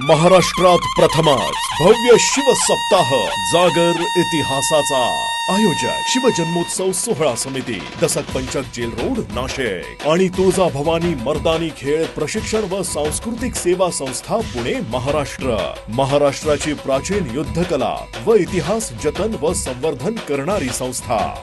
महाराष्ट्रात प्रथमच भव्य शिव सप्ताह जागर इतिहासाचा आयोजक शिवजन्मोत्सव सोहळा समिती दसक पंचक जेल रोड नाशिक आणि तुळजा भवानी मर्दानी खेळ प्रशिक्षण व सांस्कृतिक सेवा संस्था पुणे महाराष्ट्र. महाराष्ट्राची प्राचीन युद्धकला व इतिहास जतन व संवर्धन करणारी संस्था.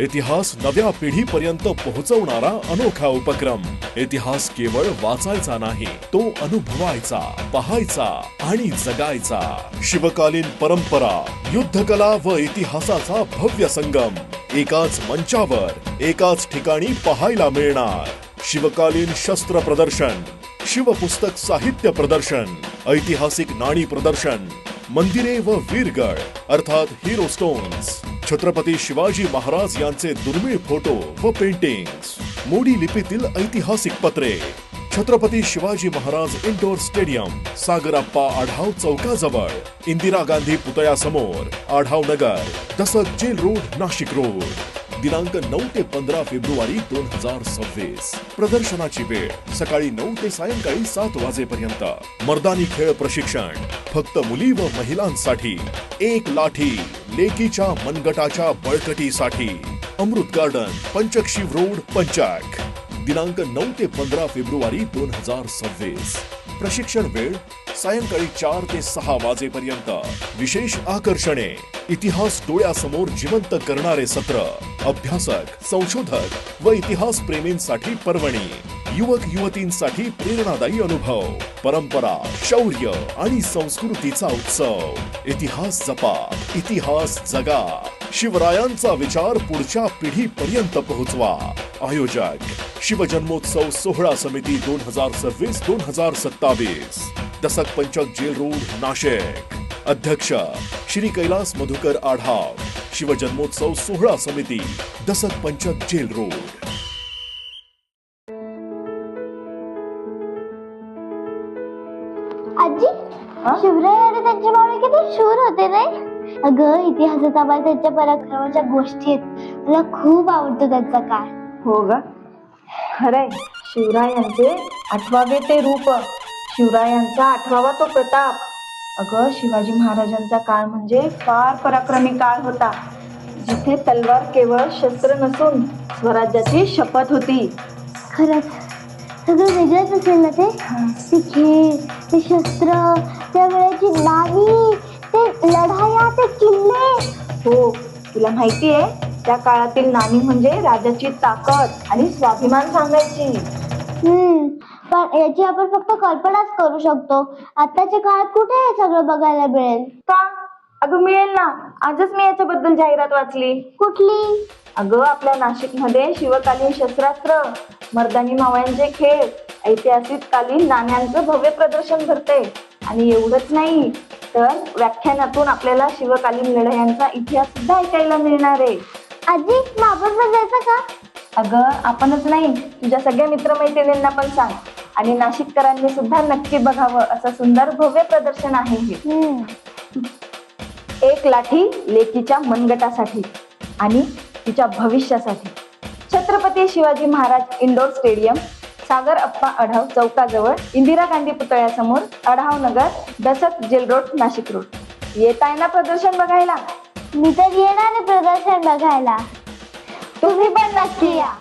इतिहास नव्या पिढीपर्यंत पोहोचवणारा अनोखा उपक्रम. इतिहास केवळ वाचायचा नाही तो अनुभवायचा पाहायचा आणि जगायचा. शिवकालीन परंपरा युद्धकला व इतिहासाचा भव्य संगम एकाच मंचावर एकाच ठिकाणी पाहायला मिळणार. शिवकालीन शस्त्र प्रदर्शन शिवपुस्तक साहित्य प्रदर्शन ऐतिहासिक नाणी प्रदर्शन मंदिरे व वीरगड अर्थात हिरो स्टोन्स छत्रपती शिवाजी महाराज यांचे दुर्मिळ फोटो व पेंटिंग्स मोडी लिपीतील ऐतिहासिक पत्रे. छत्रपती शिवाजी महाराज इंडोर स्टेडियम सागराप्पा आढाव चौकाजवळ इंदिरा गांधी पुतळ्यासमोर आढाव नगर तसंच जेल रोड नाशिक रोड. दिनांक नऊ ते पंधरा फेब्रुवारी दोन हजार सव्वीस. प्रदर्शनाची वेळ सकाळी नऊ ते सायंकाळी सात वाजेपर्यंत. मर्दानी खेळ प्रशिक्षण फक्त मुली व महिलांसाठी. एक लाठी. लेकीच्या मनगटाच्या बळकटीसाठी अमृत गार्डन पंचक्षिव रोड पंचाक दिनांक नऊ ते पंधरा फेब्रुवारी दोन हजार सव्वीस. प्रशिक्षण वेळ सायंकाळी चार ते सहा वाजेपर्यंत. विशेष आकर्षणे इतिहास डोळ्यासमोर जिवंत करणारे सत्र. अभ्यासक संशोधक व इतिहास प्रेमींसाठी पर्वणी. युवक युवतींसाठी प्रेरणादायी अनुभव परंपरा शौर्य आणि संस्कृतीचा उत्सव. इतिहास जपा इतिहास जगा. शिवरायांचा विचार पुढच्या पिढीपर्यंत पोहोचवा. आयोजक शिवजन्मोत्सव सोहळा समिती दोन हजार सव्वीस दोन हजार सत्तावीस. दसक पंचक जेल रोड नाशिक. अध्यक्ष श्री कैलास मधुकर आढाव. शिवजन्मोत्सव सोहळा समिती दसक पंचक जेल रोड. आजी शिवराय आणि त्यांचे मावळे किती शूर होते नाही? अगं इतिहासात आम्हाला त्यांच्या पराक्रमाच्या गोष्टी आहेत. मला खूप आवडतो त्यांचा काळ. हो ग. खरंय. शिवरायांचे आठवावे ते रूप. शिवरायांचा आठवावा तो प्रताप. अगं शिवाजी महाराजांचा काळ म्हणजे फार पराक्रमी काळ होता. जिथे तलवार केवळ शस्त्र नसून स्वराज्याची शपथ होती. खरंच. सगळं वेगळंच असेल ना ते? ते खेळ ते शस्त्र त्या वेळेची नाणी ते लढाया ते किल्ले. हो तुला माहिती आहे त्या काळातील नाणी म्हणजे राजाची ताकद आणि स्वाभिमान सांगायची. हम्म पण याची आपण फक्त कल्पनाच करू शकतो. आताच्या काळात कुठे हे सगळं बघायला मिळेल? का? अगं मिळेल ना. आजच मी याच्याबद्दल जाहिरात वाचली. कुठली? अगं आपल्या नाशिकमध्ये शिवकालीन शस्त्रास्त्र. मर्दानी मावळ्यांचे खेळ ऐतिहासिक कालीन नाण्यांचं भव्य प्रदर्शन भरते आणि एवढंच नाही तर व्याख्यानातून आपल्याला शिवकालीन लढायांचा इतिहास सुद्धा ऐकायला मिळणार आहे. आजी मग आपण पण जायचं का? अगं आपणच नाही. तुझ्या सगळ्या मित्रमैत्रिणींना पण सांग. आणि नाशिककरांनी सुद्धा नक्की बघावं असं सुंदर भव्य प्रदर्शन आहे हे. एक लाठी लेकीच्या मनगटासाठी आणि तिच्या भविष्यासाठी. छत्रपती शिवाजी महाराज इंडोर स्टेडियम सागर अप्पा अढाव चौकाजवळ इंदिरा गांधी पुतळ्यासमोर अढाव नगर दसत जेल रोड नाशिक रोड. येत आहे ना प्रदर्शन बघायला? मी तर येणार प्रदर्शन बघायला. तुम्ही पण नक्की या.